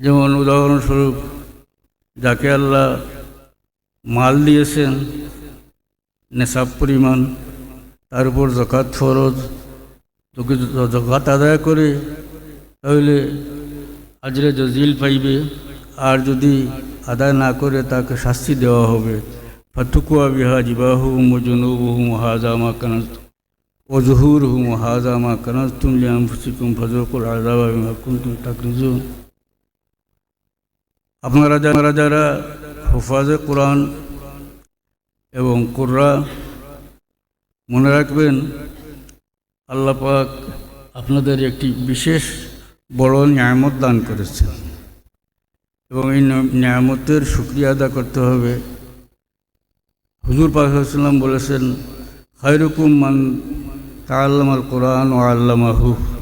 যেমন উদাহরণস্বরূপ, যাকে আল্লাহ মাল দিয়েছেন, নেশাব পরিমাণ, তার উপর জকাত ফরজ, তোকে জকাত আদায় করে, তাহলে আজরে জজিল পাইবে, আর যদি আদায় না করে, তাকে শাস্তি দেওয়া হবে। ফাতুকুয়া বিহা জিবাহু মজনুবহু হাজামা কানাজ ওজহুর হুম হাজামা কানাজ তুমলি আনফুসিকুম ফজরকুল আজাবা বিমা কুনতুম তাকরিজুন আপনারা যারা যারা হুফাজে কোরআন এবং কোররা মনে রাখবেন, আল্লাহ পাক আপনাদের একটি বিশেষ বড় নিয়ামত দান করেছেন। এবং এই নিয়ামতের শুক্রিয়া আদা করতে হবে। হুজুর পাকাম বলেছেন খৈরকুম মান তাল্লামাল কোরআন ও আল্লামাহু।